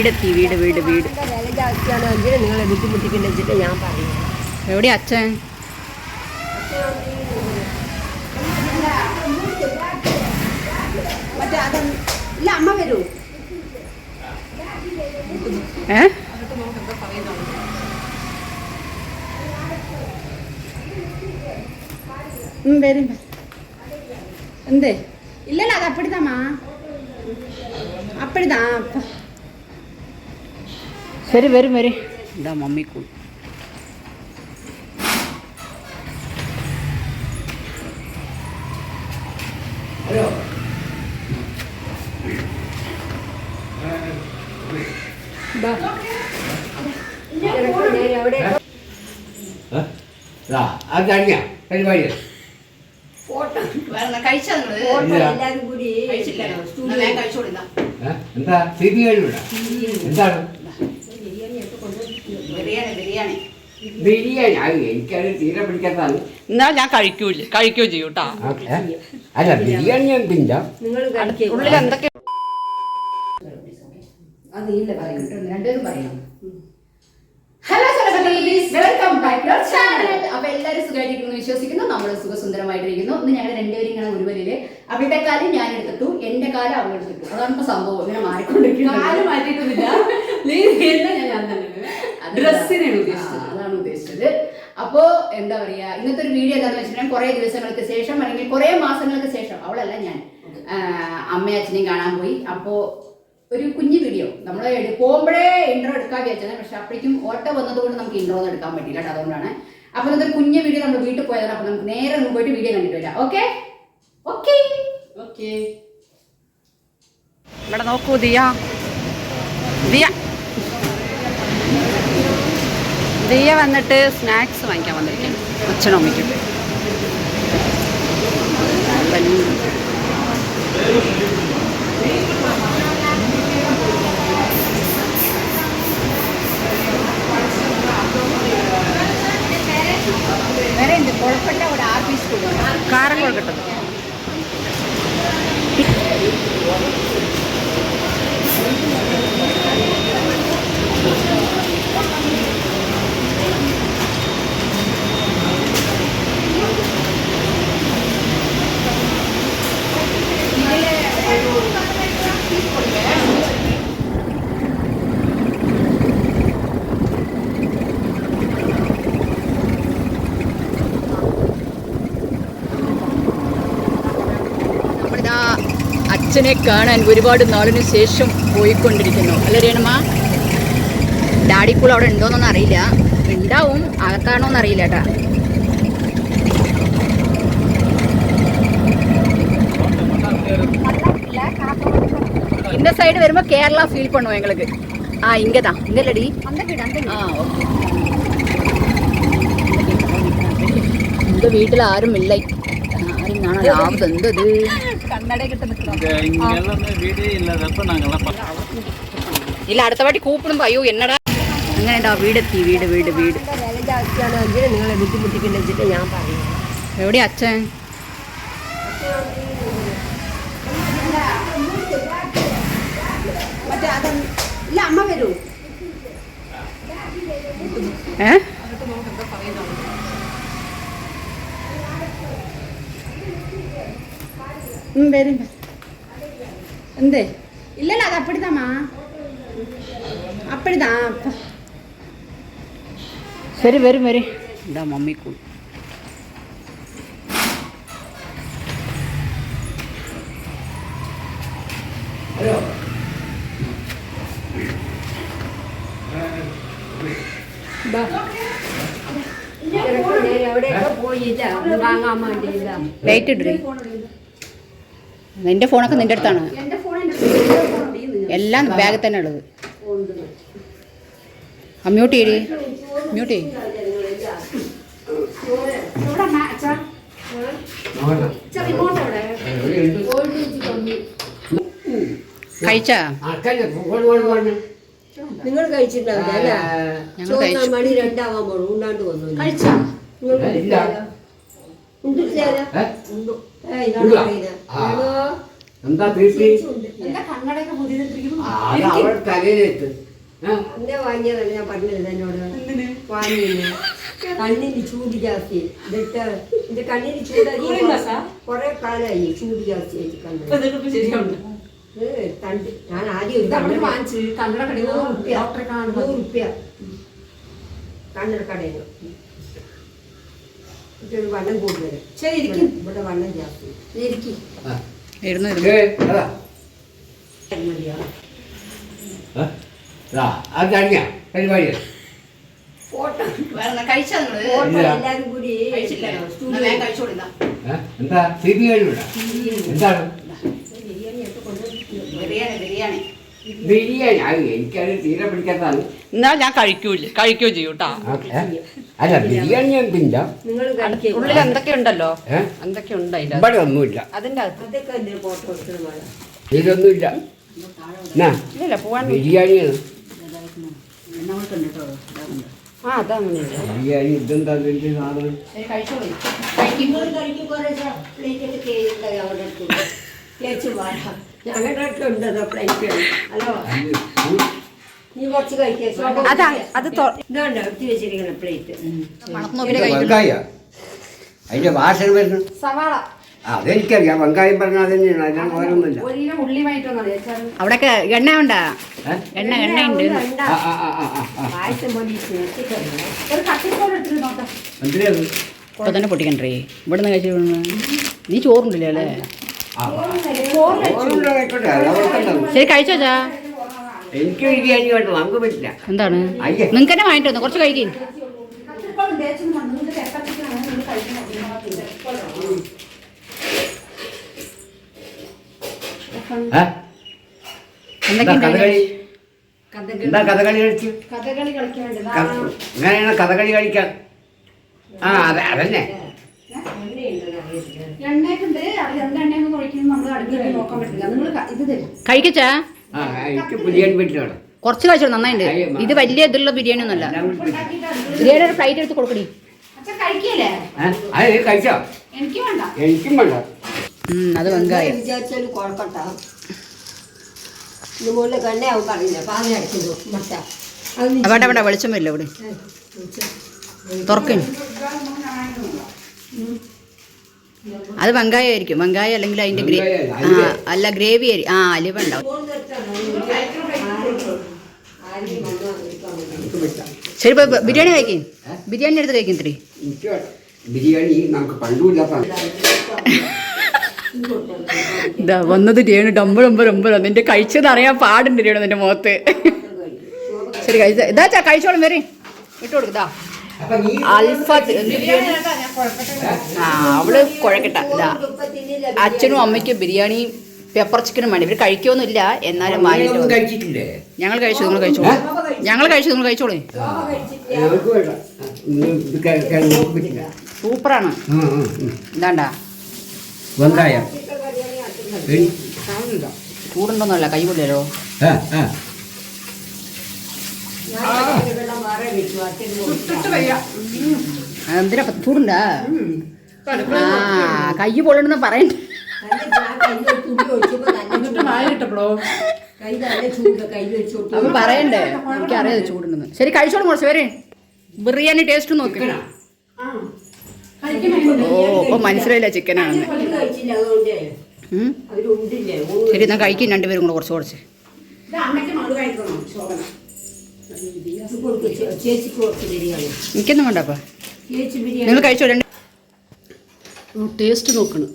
വീടെത്തി വീട് വീട് വീട്. വിലജാസ്തിയാണെങ്കിൽ നിങ്ങളെ ബുദ്ധിമുട്ടിക്കുന്ന വെച്ചിട്ട് ഞാൻ പറയുന്നത് എവിടെ അച്ഛൻ? മറ്റേ അത് ഇല്ല അമ്മ വരൂ. ഏ? ഉം, വരും എന്തേ? ഇല്ലല്ല അത് അപ്പടിതാമാ അപ്പടിതാ ശരി വരും വരും. എന്താ മമ്മി അത് കഴിഞ്ഞ? പരിപാടി? എന്താ? സ്ഥിതി കഴിവില്ല എന്താണ്? ബിരിയാണി ബിരിയാണി. ബിരിയാണി? അത് എനിക്കത് തീരെ പിടിക്കാത്തതാണ്. എന്നാ ഞാൻ കഴിക്കൂല. കഴിക്കോ ചെയ്യൂ കേട്ടാ? അല്ല ബിരിയാണി നിങ്ങൾ കഴിക്കുക ഉള്ളിൽ എന്തൊക്കെ അത് ഇല്ല പറയുന്നു രണ്ടുപേരും പറയണം. Hello welcome back to channel അപ്പൊ എല്ലാവരും സുഖമായിട്ടിരിക്കുന്നു വിശ്വസിക്കുന്നു. നമ്മൾ സുഖസുന്ദരമായിട്ടിരിക്കുന്നു. ഇന്ന് ഞങ്ങൾ രണ്ടുപേരും ഇങ്ങനെ ഒരു വരിയിൽ അവളുടെ കാലം ഞാൻ എടുത്തിട്ടു. എന്റെ കാലം അവൾ എടുത്തിട്ടു. അതാണ് ഇപ്പൊ സംഭവം. ഇങ്ങനെ മാറിക്കൊണ്ടിരിക്കുന്നു. ആരും മാറ്റിയിട്ടില്ല ഞാൻ ഞാൻ തന്നെ. ഡ്രസ്സിനാണ് ഉദ്ദേശിച്ചത്. അതാണ് ഉദ്ദേശിച്ചത്. അപ്പോ എന്താ പറയാ ഇന്നത്തെ ഒരു വീഡിയോ എന്താണെന്ന് വെച്ചിട്ടുണ്ടെങ്കിൽ കുറെ ദിവസങ്ങൾക്ക് ശേഷം അല്ലെങ്കിൽ കുറെ മാസങ്ങൾക്ക് ശേഷം അവളല്ല ഞാൻ അമ്മയും അച്ഛനെയും കാണാൻ പോയി. അപ്പോ ഒരു കുഞ്ഞു വീഡിയോ നമ്മൾ പോകുമ്പോഴേ ഇൻട്രോ എടുക്കാൻ വിചാരിച്ചത് പക്ഷെ അപ്പോഴേക്കും ഓട്ടോ വന്നതുകൊണ്ട് നമുക്ക് ഇൻട്രോ ഒന്നും എടുക്കാൻ പറ്റില്ല കേട്ടോ അതുകൊണ്ടാണ്. അപ്പൊ ഇന്നത്തെ കുഞ്ഞു വീഡിയോ നമ്മൾ വീട്ടിൽ പോയതാണ്. അപ്പൊ നമുക്ക് നേരെ ഒന്ന് പോയിട്ട് വീഡിയോ കണ്ടിട്ട് വരാം. ഓക്കെ? ഓക്കെ? ഓക്കെ. ഇവിടെ നോക്കൂ ദിയ. ദിയ. ദിയ വന്നിട്ട് സ്നാക്സ് വാങ്ങിക്കാൻ വന്നിരിക്കും അച്ഛനും അമ്മയ്ക്കും വേറെ എന്ത് കുഴപ്പമില്ല ഒരു ആർപ്പീസ് കൊടുക്കണം കാരം കൊടുക്കട്ടത് അച്ഛനെ കാണാൻ ഒരുപാട് നാളിന് ശേഷം പോയിക്കൊണ്ടിരിക്കുന്നു അല്ലേ രേണുമ ഡാഡി കൂൾ അവിടെ ഉണ്ടോന്നൊന്നും അറിയില്ല ഉണ്ടാവും അകത്താണോന്ന് അറിയില്ല കേട്ടാ இந்த சைடு வரும்போது கேரளா ஃபீல் பண்ணுவோம் எங்களுக்கு ஆ இங்கே தான் இங்கே இல்லடி ஆ ஓகே இந்த வீட்டில் ஆரும் இல்லை ஆரும் நானாவது வந்தது கண்ணடை கிட்ட இங்கெல்லாம் வீடே இல்லாதப்ப நாங்கெல்லாம் பா- ഇല്ല അടുത്ത വാട്ടി കൂപ്പിടുമ്പോ അയ്യോ എന്നടാ അങ്ങനെയുണ്ടോ വീടെത്തി വീട് വീട് വീട് വിലജാസ്തിയാണെങ്കിൽ നിങ്ങളെ ബുദ്ധിമുട്ടിക്കുന്ന വെച്ചിട്ട് ഞാൻ പറയുന്നത് എവിടെ അച്ഛൻ മറ്റേ അത് ഇല്ല അമ്മ വരൂ ഏ ഉം, വരും എന്തേ ഇല്ലല്ല അത് അപ്പടിതാമാ അപ്പടിതാ അപ്പ ശരി വരും വരും ഇതാ മമ്മി കൂടി ബാ എവിടെയൊക്കെ നിന്റെ ഫോണൊക്കെ നിന്റെ അടുത്താണ്. എന്റെ ഫോൺ എന്റെ എല്ലാം ബാഗിൽ തന്നെ ഉള്ളത്. ആ മ്യൂട്ട് ചെയ്യേ. മ്യൂട്ട് ചെയ്യേ. കഴിച്ചാ? നിങ്ങൾ കഴിച്ചിട്ടുണ്ടാവില്ല മണി രണ്ടാവാൻ പോണു ഉണ്ടാണ്ട് വന്നു. കഴിച്ചാ? എന്താ തീർത്തി അവൾ തലയിലെത്ത് ആ, അന്നേ വാങ്ങിയതല്ല ഞാൻ പറഞ്ഞത് എന്നോട്? വാങ്ങിയില്ല? കണ്ണിന് ചൂട് ജാസ്തി. എന്നിട്ട് ഇത് കണ്ണിന് ആ? കുറെ കാലമായി ചൂട് ജാസ്തി ആയിട്ട് തണ്ട്. ഞാൻ ആദ്യം ഒരു കണ്ണട വാങ്ങിച്ച് കണ്ണട കടയിൽ നൂറ് ഉറുപ്പ്യ കണ്ണട കടയിൽ വണ്ണം കൂടുതൽ ശരി ഇരിക്കും. ഇവിടെ വണ്ണം ജാസ്തി ഇരിക്കും. എല്ലാരും കൂടി എന്താ സി ബി ഐയിലൂടെ എന്താണ്? ബിരിയാണിയൊക്കെ കൊണ്ടുവന്നിട്ടുണ്ട്. ബിരിയാണി ബിരിയാണി. ബിരിയാണി അത് എനിക്കത് തീരെ പിടിക്കാത്തതാണ്. എന്നാ ഞാൻ കഴിക്കൂല കഴിക്കുകയും ചെയ്യും കേട്ടാ അല്ല ബിരിയാണി ഞാൻ തിന്നാം. നിങ്ങൾ ഉള്ളിൽ എന്തൊക്കെ ഉണ്ടല്ലോ? എന്തൊക്കെ ഉണ്ട് അതിന്റെ ഇവിടെ ഒന്നുമില്ല. അതിന്റെ അകത്ത്? അതൊക്കെ എന്റെ ഫോട്ടോ എടുക്കുന്നത് വേണം ഇതൊന്നുമില്ല. എന്നാ ഇല്ല പോവാൻ ബിരിയാണിയാണ് നമ്മൾക്ക് ഉണ്ട് കേട്ടോ ഇതാകുന്നുണ്ട്. ആ അതങ്ങനെയല്ല. ബിരിയാണി ഇതെന്താ ഇതിന്റെ സാധനം? ശരി കഴിച്ചോളി. നിങ്ങൾ കഴിക്കും കുറേ പ്ലേറ്റൊക്കെ കേൾക്കുക അവിടെ പ്ലേറ്റ് വാടാം. അതിന്റെ വാസന വരുന്നു. സവാള. അതെനിക്കറിയാം. വെങ്കായം പറഞ്ഞാൽ അത് തന്നെയാണ് അതിനാണ് ഓരോന്നുമില്ല അവിടെയൊക്കെ എണ്ണ ഉണ്ടാ? എണ്ണ എണ്ണയുണ്ട് ഇപ്പൊ തന്നെ പൊട്ടിക്കണ്ടേ? ഇവിടെ നിന്ന് കഴിച്ചു നീ ചോറുണ്ടല്ലേ അല്ലേ. ശരി കഴിച്ചോ ചാ? എനിക്ക് നമുക്ക് പറ്റില്ല. എന്താണ്? അയ്യേ. നിങ്ങൾക്ക് തന്നെ വാങ്ങിട്ട് വന്നു കുറച്ച് കഴിക്കും? എന്താ കഥകളി? കളിച്ചു കഥകളി കളിക്കാണ്ട് എങ്ങനെയാണ് കഥകളി കളിക്കാൻ? ആ അതെ അതന്നെ. എണ്ണയൊക്കെ അത് എന്ത് എണ്ണയെന്ന് കുഴിക്കുന്നത് നമ്മൾ അടുക്കളയിൽ നോക്കാൻ പറ്റില്ല. നിങ്ങൾ ഇത് തരും. കഴിക്കച്ചാ? ആ എനിക്ക് ബിരിയാണി പറ്റിയാണ് കുറച്ച് കഴിച്ചോ നന്നായിട്ട് ഇത് വലിയ ഇതിലുള്ള ബിരിയാണി ഒന്നുമല്ല. ബിരിയാണി ഒരു പ്ലേറ്റ് എടുത്ത് എനിക്ക് വേണ്ട. എനിക്കും വേണ്ട. അത് വെങ്കായം. വിചാരിച്ചാലും ഇതുപോലെ പറയില്ല. പാതി അടിച്ചത് മട്ട അത് നീ അവിടെ അവിടെ വെളിച്ചം വരില്ല ഇവിടെ. തുറക്കും അത് വെങ്കായമായിരിക്കും വെങ്കായം അല്ലെങ്കിൽ അതിന്റെ ഗ്രേ ആ അല്ല, ഗ്രേവി ആയിരിക്കും. ആ അലിവ ഉണ്ടാവും. ശരി ബിരിയാണി കഴിക്കും. ബിരിയാണി എടുത്ത് കഴിക്കും എനിക്ക് ബിരിയാണി നമുക്ക് ഇതാ വന്നത് രേണു ഡമ്പർ ഡമ്പർ നിന്റെ കഴിച്ചത് അറിയാൻ പാടുണ്ട് രേണു നിന്റെ മുഖത്ത്. ശരി കഴിച്ച. ഇതാ കഴിച്ചോളും വരെ. ഇട്ട് കൊടുക്കതാ ആ അവൾ കുഴക്കട്ട. അച്ഛനും അമ്മയ്ക്കും ബിരിയാണി പെപ്പർ ചിക്കനും വേണ്ടി. ഇവർ കഴിക്കുമൊന്നുമില്ല എന്നാലും നീയൊന്നും ഞങ്ങൾ കഴിച്ചു നിങ്ങൾ കഴിച്ചോളൂ. ഞങ്ങൾ കഴിച്ചു നിങ്ങൾ കഴിച്ചോളൂ. സൂപ്പറാണ്. എന്താണ്ടാ വെങ്കായം. ചൂടുണ്ടോന്നല്ല കൈ പൊള്ളിയല്ലോ എന്തിനാ ചൂടുണ്ടാ? ആ കൈ പൊള്ളണെന്ന് പറയണ്ട. കൈ നല്ല ചൂട്. കൈ വെച്ചോട്ട് അപ്പൊ പറയണ്ടേ? എനിക്കറിയാതെ ചൂടുണ്ടെന്ന്. ശരി കഴിച്ചോളൂ കുറച്ച് പേര് ബിറിയാണി ടേസ്റ്റ് നോക്കി. ഓ അപ്പൊ മനസ്സിലായില്ല ചിക്കനാണെന്ന് ശരി എന്നാ കഴിക്കും രണ്ടുപേരും കൂടെ കുറച്ച് കുറച്ച്. എനിക്കൊന്നും വേണ്ടപ്പാ നിങ്ങൾ കഴിച്ചോ? രണ്ട് ടേസ്റ്റ് നോക്കണം.